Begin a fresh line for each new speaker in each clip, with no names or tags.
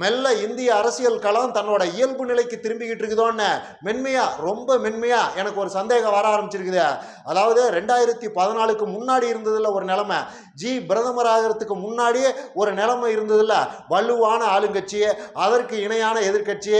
மெல்ல இந்திய அரசியல் களம் தன்னோட இயல்பு நிலைக்கு திரும்பிக்கிட்டு இருக்குதோன்னு மென்மையா ரொம்ப மென்மையா எனக்கு ஒரு சந்தேகம் வர ஆரம்பிச்சிருக்குது. அதாவது ரெண்டாயிரத்தி பதினாலுக்கு முன்னாடி இருந்ததில்ல ஒரு நிலைமை ஜி பிரதமர் ஆகிறதுக்கு முன்னாடியே ஒரு நிலைமை இருந்ததுல வலுவான ஆளுங்கட்சி அதற்கு இணையான எதிர்க்கட்சி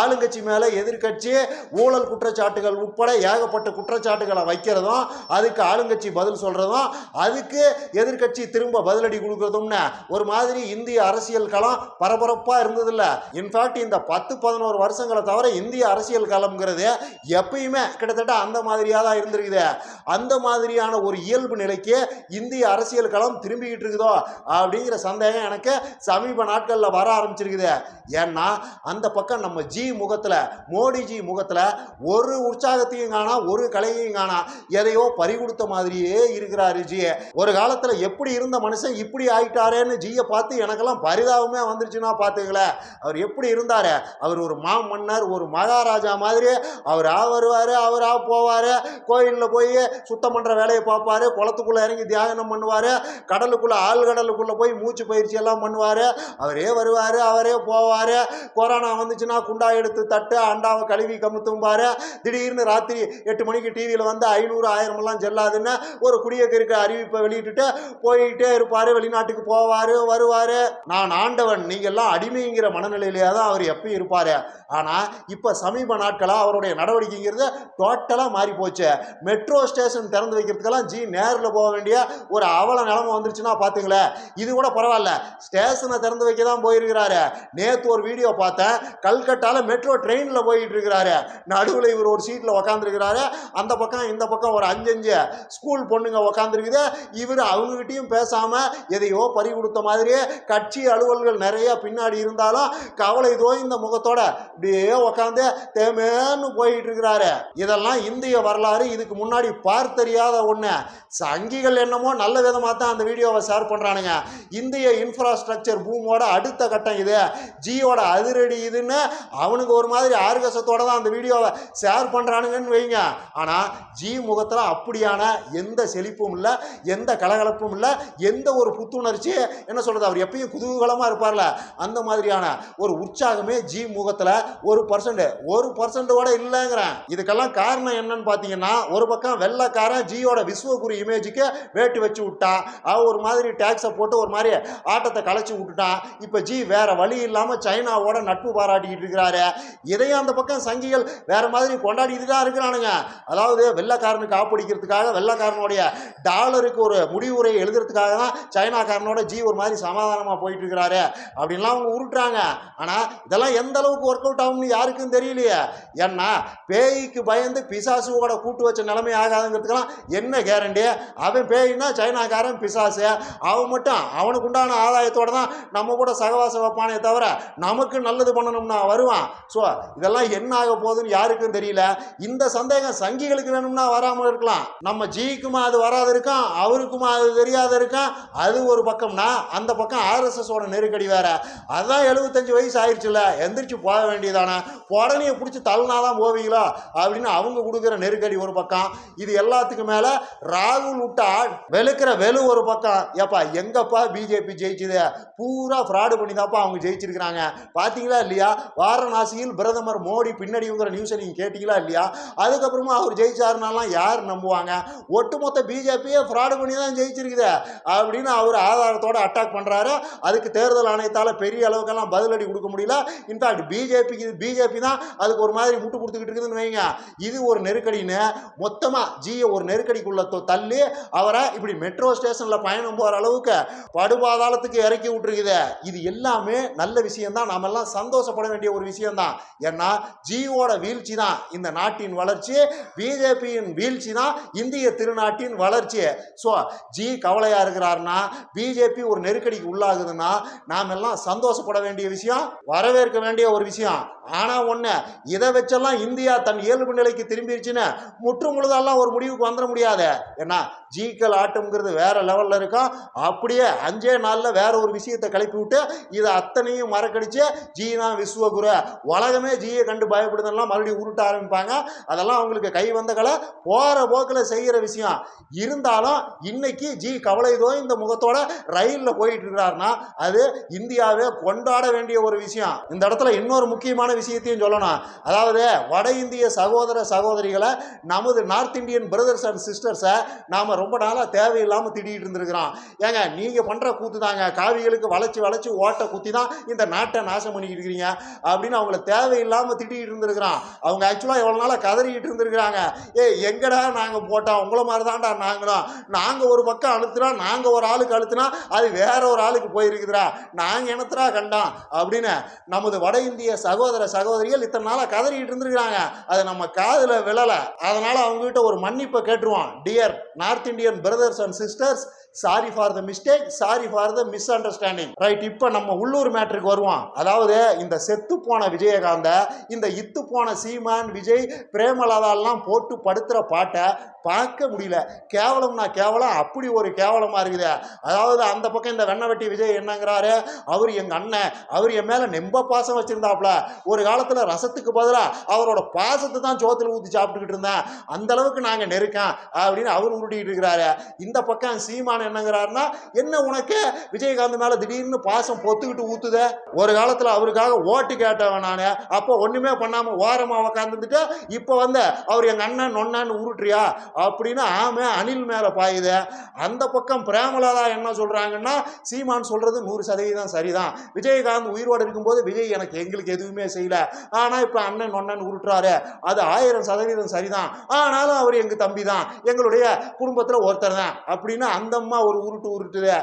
ஆளுங்கட்சி மேலே எதிர்க்கட்சி ஊழல் குற்றச்சாட்டுகள் உட்பட ஏகப்பட்ட குற்றச்சாட்டுகளை வைக்கிறதும் அதுக்கு ஆளுங்கட்சி பதில் சொல்கிறதும் அதுக்கு எதிர்க்கட்சி திரும்ப பதிலடி கொடுக்குறதும்னு ஒரு மாதிரி இந்திய அரசியல் களம் பரபரப்பாக இருந்தது இருந்ததில்ல இன்ஃபேக்ட் இந்த பத்து பதினோரு வருஷங்களை தவிர இந்திய அரசியல் காலம்ங்கிறது எப்பயுமே கிட்டத்தட்ட அந்த மாதிரியாக தான் இருந்திருக்குது. அந்த மாதிரியான ஒரு இயல்பு நிலைக்கு இந்திய அரசியல் களம் திரும்பிக்கிட்டு இருக்குதோ அப்படிங்கிற சந்தேகம் எனக்கு சமீப நாட்களில் வர ஆரம்பிச்சிருக்குது. ஏன்னா அந்த பக்கம் நம்ம ஜி முகத்தில் மோடிஜி முகத்தில் ஒரு உற்சாகத்தையும் காணா ஒரு கலையையும் காணா எதையோ பறிகொடுத்த மாதிரியே இருக்கிறாரு ஜி. ஒரு காலத்தில் எப்படி இருந்த மனுஷன் இப்படி ஆயிட்டாரேன்னு ஜியை பார்த்து எனக்கெல்லாம் பரிதாபமே வந்துருச்சுன்னா பார்த்துங்களேன் அவர் எப்படி இருந்தார்? அவர் ஒரு மா மன்னர் ஒரு மகாராஜா மாதிரி அவர் ஆ வருவார் அவர் ஆ போவார். கோயிலில் போய் சுத்தம் பண்ணுற வேலையை பார்ப்பாரு. குளத்துக்குள்ளே இறங்கி தியானம் பண்ணுவார். கடலுக்குள்ளே ஆழ்கடலுக்குள்ளே போய் மூச்சு பயிற்சி எல்லாம் பண்ணுவார். அவரே வருவார் அவரே போவார். கொரோனா வந்துச்சுன்னா குண்டா எடுத்து தட்டு அண்டாவை கழுவி கமுத்தும்பார். திடீர்னு ராத்திரி எட்டு மணிக்கு டிவியில் வந்து ஐநூறு ஆயிரம் எல்லாம் செல்லாதுன்னு ஒரு குடியேறிக்க அறிவிப்பை வெளியிட்டுட்டு போயிட்டே இருப்பார். வெளிநாட்டுக்கு போவார் வருவார். நான் ஆண்டவன் நீங்கள்லாம் அடிமை அடிமைங்கிற மனநிலையிலேயே தான் அவர் எப்பயும் இருப்பார். ஆனால் இப்போ சமீப நாட்களாக அவருடைய நடவடிக்கைங்கிறது டோட்டலாக மாறி போச்சு. மெட்ரோ ஸ்டேஷன் திறந்து வைக்கிறதுக்கெல்லாம் ஜி நேரில் போக வேண்டிய ஒரு அவல நிலமை வந்துருச்சுன்னா பார்த்துங்களேன் இது கூட பரவாயில்ல. ஸ்டேஷனை திறந்து வைக்க தான் போயிருக்கிறாரு. நேற்று ஒரு வீடியோ பார்த்தேன். கல்கட்டாவில் மெட்ரோ ட்ரெயினில் போயிட்டு இருக்கிறாரு நடுவில் இவர் ஒரு சீட்டில் உக்காந்துருக்கிறாரு. அந்த பக்கம் இந்த பக்கம் ஒரு அஞ்சஞ்சு ஸ்கூல் பொண்ணுங்க உக்காந்துருக்குது. இவர் அவங்ககிட்டையும் பேசாமல் எதையோ பறி கொடுத்த மாதிரியே கட்சி அலுவல்கள் நிறைய பின்னாடி இருந்து இருந்தாலும் கவலை தோய்ந்த முகத்தோட இப்படியே உக்காந்து தேமேன்னு போயிட்டு இருக்கிறாரு இதெல்லாம் இந்திய வரலாறு இதுக்கு முன்னாடி பார்த்தறியாத ஒன்று சங்கிகள் என்னமோ நல்ல விதமாக தான் அந்த வீடியோவை ஷேர் பண்ணுறானுங்க இந்திய இன்ஃப்ராஸ்ட்ரக்சர் பூமோட அடுத்த கட்டம் இது. ஜியோட அதிரடி இதுன்னு அவனுக்கு ஒரு மாதிரி ஆர்கசத்தோட தான் அந்த வீடியோவை ஷேர் பண்ணுறானுங்கன்னு வைங்க. ஆனால் ஜி முகத்தில் அப்படியான எந்த செழிப்பும் இல்லை எந்த கலகலப்பும் இல்லை எந்த ஒரு புத்துணர்ச்சி என்ன சொல்கிறது அவர் எப்பயும் குதூகலமாக இருப்பார்ல. அந்த மாதிரி மாதிரியான ஒரு உற்சாகமே ஜி முகத்தில் ஒரு பர்சன்ட் ஒரு பர்சன்ட்டோட இல்லைங்கிறேன். இதுக்கெல்லாம் காரணம் என்னன்னு பார்த்தீங்கன்னா ஒரு பக்கம் வெள்ளைக்காரன் ஜியோட விஸ்வகுரு இமேஜுக்கு வேட்டு வச்சு விட்டான் அவன் ஒரு மாதிரி டேக்ஸை போட்டு ஒரு மாதிரி ஆட்டத்தை கலைச்சி விட்டுட்டான். இப்போ ஜி வேற வழி இல்லாமல் சைனாவோட நட்பு பாராட்டிக்கிட்டு இருக்கிறாரு. இதையும் அந்த பக்கம் சங்கிகள் வேற மாதிரி கொண்டாடிட்டு தான் இருக்கிறானுங்க. அதாவது வெள்ளைக்காரனுக்கு காப்பிடிக்கிறதுக்காக வெள்ளக்காரனுடைய டாலருக்கு ஒரு முடிவுரை எழுதுறதுக்காக தான் சைனாக்காரனோட ஜி ஒரு மாதிரி சமாதானமாக போயிட்டு இருக்கிறாரு. அப்படின்லாம் அவங்க உருட்டுறாங்க. ஆனால் இதெல்லாம் எந்த அளவுக்கு ஒர்க் அவுட் ஆகும்னு யாருக்கும் தெரியலையே. ஏன்னா பேய்க்கு பயந்து பிசாசுவோட கூட்டு வச்ச நிலைமை ஆகாதுங்கிறதுக்கெல்லாம் என்ன கேரண்டி அவன் பேய்னா சைனாக்காரன் பிசாசு. அவன் மட்டும் அவனுக்கு உண்டான ஆதாயத்தோடு தான் நம்ம கூட சகவாசம் வைப்பானே தவிர நமக்கு நல்லது பண்ணணும்னா வருவான். ஸோ இதெல்லாம் என்ன ஆக போகுதுன்னு யாருக்கும் தெரியல. இந்த சந்தேகம் சங்கிகளுக்கு வேணும்னா வராமல் இருக்கலாம். நம்ம ஜிக்குமா அது வராது இருக்கும் அவருக்குமா அது தெரியாத இருக்கும் அது ஒரு பக்கம்னா அந்த பக்கம் ஆர்எஸ்எஸோட நெருக்கடி வேற. அதான் எழுபத்தஞ்சு வயசு ஆயிடுச்சுல எந்திரிச்சு போக வேண்டியதானே? உடனே பிடிச்சி தள்ளினாதான் போவீங்களா? அப்படின்னு அவங்க கொடுக்குற நெருக்கடி ஒரு பக்கம். இது எல்லாத்துக்கும் மேலே ராகுல் விட்டா வெளுக்கிற வெளு ஒரு பக்கம். ஏப்பா எங்கப்பா பிஜேபி ஜெயிச்சுது? பூரா ஃப்ராடு பண்ணி தான்ப்பா அவங்க ஜெயிச்சிருக்கிறாங்க. பார்த்தீங்களா இல்லையா? வாரணாசியில் பிரதமர் மோடி பின்னடிங்கிற நியூஸை நீங்கள் கேட்டிங்களா இல்லையா? அதுக்கப்புறமா அவர் ஜெயிச்சாருனாலாம் யார் நம்புவாங்க? ஒட்டுமொத்த பிஜேபியே ஃப்ராடு பண்ணி தான் ஜெயிச்சிருக்குது. அப்படின்னு அவர் ஆதாரத்தோட அட்டாக் பண்ணுறாரு அதுக்கு தேர்தல் ஆணையத்தால் பெரிய அளவு அளவுக்கெல்லாம் பதிலடி கொடுக்க முடியல. இன்ஃபேக்ட் பிஜேபிக்கு பிஜேபி தான். அதுக்கு ஒரு மாதிரி முட்டு கொடுத்துக்கிட்டு இருக்குதுன்னு வைங்க. இது ஒரு நெருக்கடின்னு மொத்தமாக ஜியை ஒரு நெருக்கடிக்குள்ள தள்ளி அவரை இப்படி மெட்ரோ ஸ்டேஷனில் பயணம் போகிற அளவுக்கு படுபாதாளத்துக்கு இறக்கி விட்டுருக்குது. இது எல்லாமே நல்ல விஷயம்தான். நாம எல்லாம் சந்தோஷப்பட வேண்டிய ஒரு விஷயம்தான். ஏன்னா ஜியோட வீழ்ச்சி தான் இந்த நாட்டின் வளர்ச்சி. பிஜேபியின் வீழ்ச்சி தான் இந்திய திருநாட்டின் வளர்ச்சி. ஸோ ஜி கவலையாக இருக்கிறாருன்னா பிஜேபி ஒரு நெருக்கடிக்கு உள்ளாகுதுன்னா நாம் எல்லாம் சந்தோஷப்பட வேண்டிய விஷயம் வரவேற்க வேண்டிய ஒரு விஷயம். ஆனால் ஒன்று இதை வச்செல்லாம் இந்தியா தன் இயல்பு நிலைக்கு திரும்பிடுச்சுன்னு முற்று முழுதெல்லாம் ஒரு முடிவுக்கு வந்துட முடியாது. ஏன்னா ஜிக்கல் ஆட்டம்ங்கிறது வேற லெவலில் இருக்கும். அப்படியே அஞ்சே நாளில் வேற ஒரு விஷயத்தை கிளப்பி விட்டு இதை அத்தனையும் மறக்கடிச்சு ஜி தான் விஸ்வகுரு. உலகமே ஜியை கண்டு பயப்படுதெல்லாம் மறுபடியும் உருட்ட ஆரம்பிப்பாங்க. அதெல்லாம் அவங்களுக்கு கை வந்த கலை போகிற போக்கில் செய்கிற விஷயம். இருந்தாலும் இன்னைக்கு ஜி கவலை இந்த முகத்தோட ரயிலில் போயிட்டு இருக்கிறாருன்னா அது இந்தியாவே கொண்ட கொண்டாட வேண்டிய ஒரு விஷயம். இந்த இடத்துல இன்னொரு முக்கியமான விஷயத்தையும் சொல்லணும். அதாவது வட இந்திய சகோதர சகோதரிகளை நமது நார்த் இந்தியன் பிரதர்ஸ் அண்ட் சிஸ்டர்ஸை நாம் ரொம்ப நாளாக தேவையில்லாமல் திட்டிகிட்டு இருந்திருக்கிறோம். ஏங்க நீங்கள் பண்ணுற கூத்து தாங்க காவிகளுக்கு வளைச்சி வளைச்சி ஓட்ட குத்தி தான் இந்த நாட்டை நாசம் பண்ணிக்கிட்டு இருக்கிறீங்க அப்படின்னு அவங்கள தேவையில்லாமல் திட்டிகிட்டு இருந்திருக்கிறான் அவங்க ஆக்சுவலாக எவ்வளோ நாளாக கதறிக்கிட்டு இருந்திருக்கிறாங்க. ஏ எங்கடா நாங்கள் போட்டோம்? உங்களை மாதிரி தான்டா நாங்களும். நாங்கள் ஒரு பக்கம் அழுத்துனா நாங்கள் ஒரு ஆளுக்கு அழுத்துனா அது வேற ஒரு ஆளுக்கு போயிருக்குதுடா. நாங்கள் என்னத்தரா வேண்டாம் அப்படின்னு நமது வட இந்திய சகோதர சகோதரிகள் இத்தனை நாளாக கதறிக்கிட்டு இருந்திருக்கிறாங்க. அது நம்ம காதில் விழலை. அதனால் அவங்ககிட்ட ஒரு மன்னிப்பை கேட்டுருவோம். Dear north Indian brothers and sisters sorry for the mistake sorry for the misunderstanding right இப்போ நம்ம உள்ளூர் மேட்ருக்கு வருவோம். அதாவது இந்த செத்து போன விஜயகாந்த இந்த இத்து போன சீமான் விஜய் பிரேமலதாலாம் போட்டு படுத்துகிற பாட்டை பார்க்க முடியல. கேவலம்னா கேவலம் அப்படி ஒரு கேவலமாக இருக்குது. அதாவது அந்த பக்கம் இந்த வெண்ணவெட்டி விஜய் என்னங்கிறாரு அவர் எங்கள் அண்ணன் அவர் என் மேலே நெம்ப பாசம் வச்சுருந்தாப்புல. ஒரு காலத்தில் ரசத்துக்கு பதிலாக அவரோட பாசத்தை தான் சோத்தில் ஊற்றி சாப்பிட்டுக்கிட்டு இருந்தேன். அந்த அளவுக்கு நாங்கள் நெருக்கம் அப்படின்னு அவர் உருட்டிக்கிட்டு இருக்கிறாரு. இந்த பக்கம் சீமான் என்னங்கிறாருன்னா என்ன உனக்கு? விஜயகாந்த் மேலே திடீர்னு பாசம் பொத்துக்கிட்டு ஊற்றுதே ஒரு காலத்தில் அவருக்காக ஓட்டு கேட்டவன் நான். அப்போ ஒன்றுமே பண்ணாமல் ஓரமாக உக்காந்துட்டு இப்போ வந்து அவர் எங்கள் அண்ணன் நொன்னான்னு உருட்டுறியா? அப்படின்னு ஆமை அணில் மேலே பாயுது. அந்த பக்கம் பிரேமலதா என்ன சொல்கிறாங்கன்னா சீமான் சொல்கிறது நூறு சதவீதம் சரிதான். விஜயகாந்த் உயிரோடு இருக்கும்போது விஜய் எனக்கு எங்களுக்கு எதுவுமே செய்யலை. ஆனால் இப்போ அண்ணன் நொண்ணன் உருட்டுறாரு அது ஆயிரம் சதவீதம் சரிதான். ஆனாலும் அவர் எங்கள் தம்பி தான் எங்களுடைய குடும்பத்தில் ஒருத்தர் தான் அப்படின்னு அந்த அம்மா ஒரு உருட்டு உருட்டுது.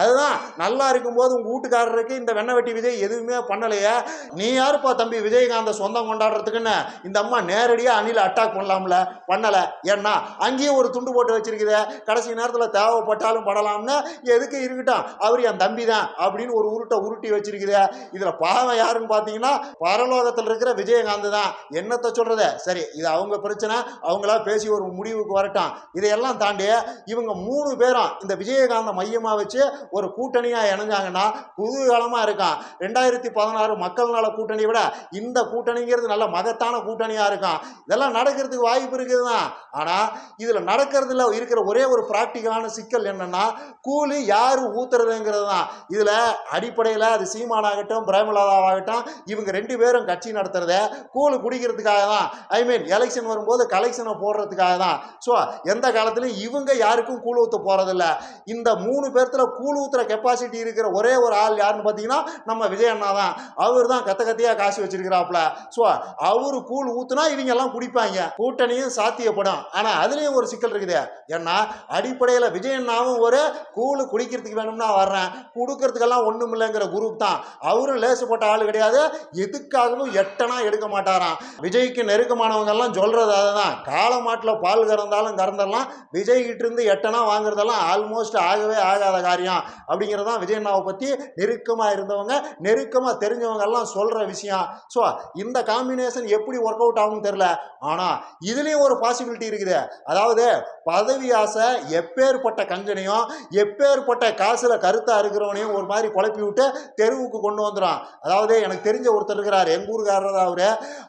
அதுதான் நல்லா இருக்கும்போது உங்கள் வீட்டுக்காரருக்கு இந்த வெண்ணை வெட்டி விஜய் எதுவுமே பண்ணலையே. நீ யாருப்பா தம்பி விஜயகாந்த சொந்தம் கொண்டாடுறதுக்குன்னு? இந்த அம்மா நேரடியாக அணில் அட்டாக் பண்ணலாம்ல. பண்ணலை. ஏன்னா அங்கேயும் ஒரு துண்டு போட்டு வச்சிருக்குதே. கடைசி நேரத்தில் தேவைப்பட்டாலும் படலாம்னு எதுக்கு இருக்கட்டும் அவர் என் தம்பி தான் அப்படின்னு ஒரு உருட்டை உருட்டி வச்சிருக்குது. இதில் பாவம் யாருன்னு பார்த்தீங்கன்னா பரலோகத்தில் இருக்கிற விஜயகாந்த் தான். என்னத்தை சொல்றது? சரி இது அவங்க பிரச்சனை. அவங்களா பேசி ஒரு முடிவுக்கு வரட்டும் இதையெல்லாம் தாண்டி இவங்க மூணு பேரும் இந்த விஜயகாந்த மையமாக வச்சு ஒரு கூட்டணியாக இணைஞ்சாங்கன்னா குதூகலமாக இருக்கான். ரெண்டாயிரத்தி பதினாறு மக்கள் நல கூட்டணியை விட இந்த கூட்டணிங்கிறது நல்ல மகத்தான கூட்டணியாக இருக்கும் இதெல்லாம் நடக்கிறதுக்கு வாய்ப்பு இருக்குது தான் ஆனால் இதில் நடக்கிறதுல இருக்கிற ஒரே ஒரு ப்ராக்டிக்கலான சிக்கல் என்னன்னா கூலி யார் ஊத்துறதுங்கிறது தான் இதில் அடிப்படையில் அது சீமானாகட்டும் பிரேமலாதாவாகட்டும் இவங்க ரெண்டு பேரும் கட்சி நடத்துகிறத கூலு குடிக்கிறதுக்காக தான் ஐ மீன் எலெக்ஷன் வரும்போது கலெக்ஷனை போடுறதுக்காக தான் ஸோ எந்த காலத்துலையும் இவங்க யாருக்கும் கூழ் ஊற்ற போகிறதில்ல இந்த மூணு பேர்த்தில் கூழ் ஊற்றுற கெப்பாசிட்டி இருக்கிற ஒரே ஒரு ஆள் யாருன்னு பார்த்தீங்கன்னா நம்ம விஜய் அண்ணா தான் அவர் தான் கத்த கத்தியாக காசு வச்சிருக்கிறாப்புல. ஸோ அவரு கூழ் ஊற்றுனா இவங்க எல்லாம் குடிப்பாங்க. கூட்டணியும் சாத்தியப்படும். ஆனால் அது அதுலேயும் ஒரு சிக்கல் இருக்குது. ஏன்னா அடிப்படையில் விஜய் அண்ணாவும் ஒரு கூழு குடிக்கிறதுக்கு வேணும்னா வர்றேன். கொடுக்கறதுக்கெல்லாம் ஒன்றும் இல்லைங்கிற குரூப் தான். அவரும் லேசுப்பட்ட ஆள் கிடையாது. எதுக்காகவும் எட்டனா எடுக்க மாட்டாராம். விஜய்க்கு நெருக்கமானவங்கெல்லாம் சொல்கிறது அதுதான். அதுதான் காலமாட்டில் பால் கறந்தாலும் கறந்தெல்லாம் விஜய்கிட்ட இருந்து எட்டனா வாங்குறதெல்லாம் ஆல்மோஸ்ட் ஆகவே ஆகாத காரியம். அப்படிங்கிறது தான் விஜய் அண்ணாவை பற்றி நெருக்கமாக இருந்தவங்க நெருக்கமாக தெரிஞ்சவங்க எல்லாம் சொல்கிற விஷயம். ஸோ இந்த காம்பினேஷன் எப்படி ஒர்க் அவுட் ஆகும்னு தெரில ஆனால் இதுலேயும் ஒரு பாசிபிலிட்டி இருக்குது. அதாவது பதவி ஆசை எப்பேற்பட்ட கஞ்சனையும் எப்பேற்பட்ட காசில் கருத்தாக இருக்கிறவனையும் ஒரு மாதிரி குழப்பி விட்டு தெருவுக்கு கொண்டு வந்துடும் அதாவது எனக்கு தெரிஞ்ச ஒருத்தர் இருக்கிறார் எங்கள் ஊருக்காரர் அவர்.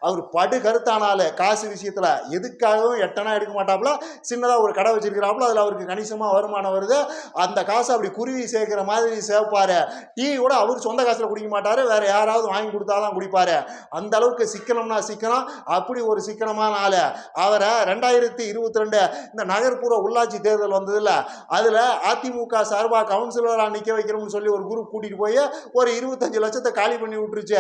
அவர் படு கருத்தானால காசு விஷயத்தில் எதுக்காகவும் எட்டனா எடுக்க மாட்டாப்புல. சின்னதாக ஒரு கடை வச்சிருக்கிறாப்புல அதில் அவருக்கு கணிசமாக வருமானம் வருது. அந்த காசை அப்படி குருவி சேர்க்குற மாதிரி சேர்ப்பார். டீ கூட அவர் சொந்த காசில் குடிக்க மாட்டார் வேற யாராவது வாங்கி கொடுத்தா தான் குடிப்பார். அந்த அளவுக்கு சிக்கனம்னா சிக்கனம் அப்படி ஒரு சிக்கனமான ஆள். அவரை ரெண்டாயிரத்தி இருபத்தி ரெண்டு இந்த நகர்ப்புற உள்ளாட்சி தேர்தல் வந்ததில்ல அதில் அதிமுக சார்பாக கவுன்சிலராக நிற்க வைக்கிறோம்னு சொல்லி ஒரு குரூப் கூட்டிகிட்டு போய் ஒரு இருபத்தஞ்சு லட்சத்தை காலி பண்ணி விட்டுருச்சு.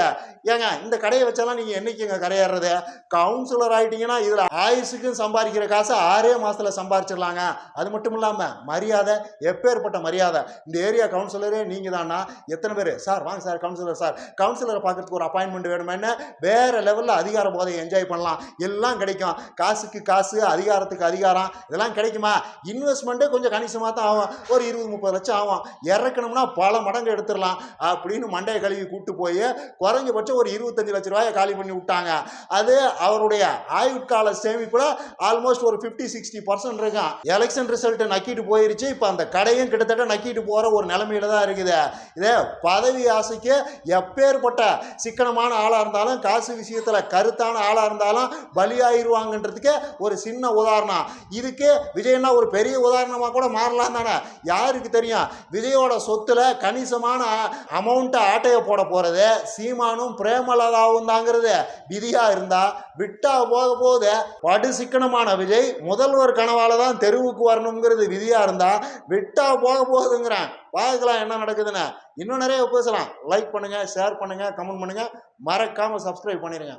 ஏங்க இந்த கடையை வச்சாலாம் நீங்கள் என்னைக்குங்க கரையேறது கவுன்சிலர் ஆகிட்டீங்கன்னா இதில் ஆயுசுக்கும் சம்பாதிக்கிற காசை ஆறே மாதத்தில் சம்பாரிச்சிடலாங்க. அது மட்டும் இல்லாமல் மரியாதை எப்பேற்பட்ட மரியாதை. இந்த ஏரியா கவுன்சிலரே நீங்கள் தானா எத்தனை பேர்? சார் வாங்க சார் கவுன்சிலர் சார். கவுன்சிலரை பார்க்கறதுக்கு ஒரு அப்பாயின்மெண்ட் வேணுமென்னு வேறு லெவலில் அதிகார போதை என்ஜாய் பண்ணலாம். எல்லாம் கிடைக்கும். காசுக்கு காசு அதிகாரத்துக்கு அதிகாரம் இதெல்லாம் கிடைக்குமா? இன்வெஸ்ட்மெண்ட்டே கொஞ்சம் கணிசமாக தான் ஆகும். ஒரு இருபது முப்பது லட்சம் ஆகும். இறக்கணும்னா பல மடங்கு எடுத்துடலாம். அப்படின்னு மண்டையை கழுவி கூட்டு போய் குறைஞ்சபட்சம் ஒரு இருபத்தஞ்சு லட்ச ரூபாயை காலி பண்ணி விட்டாங்க. அது அவருடைய ஆயுட்கால சேமிப்பில் ஆல்மோஸ்ட் ஒரு ஃபிஃப்டி சிக்ஸ்டி பர்சன்ட் இருக்கும் எலெக்ஷன் ரிசல்ட் நக்கிட்டு போயிருச்சு. இப்போ அந்த கடையும் கிட்டத்தட்ட நக்கிட்டு போகிற ஒரு நிலைமையில தான் இருக்குது. இதே பதவி ஆசைக்கு எப்பேற்பட்ட சிக்கனமான ஆளாக இருந்தாலும் காசு விஷயத்தில் கருத்தான ஆளாக இருந்தாலும் பலியாயிருவாங்கன்றதுக்கு ஒரு சின்ன உதாரணம். போறான் இதுக்கே விஜய்னா ஒரு பெரிய உதாரணமாக கூட மாறலாம் தானே? யாருக்கு தெரியும்? விஜயோட சொத்துல கணிசமான அமௌண்ட்டை ஆட்டையை போட போகிறது சீமானும் பிரேமலதாவும் தாங்கிறது. விதியாக இருந்தால் விட்டா போக போது படு சிக்கனமான விஜய் முதல்வர் கனவால் தான் தெருவுக்கு வரணுங்கிறது விதியாக இருந்தால் விட்டா போக போகுதுங்கிறேன். பார்க்கலாம் என்ன நடக்குதுன்னு இன்னும் நிறைய பேசலாம். லைக் பண்ணுங்கள் ஷேர் பண்ணுங்கள் கமெண்ட் பண்ணுங்கள் மறக்காமல் சப்ஸ்கிரைப் பண்ணிடுங்க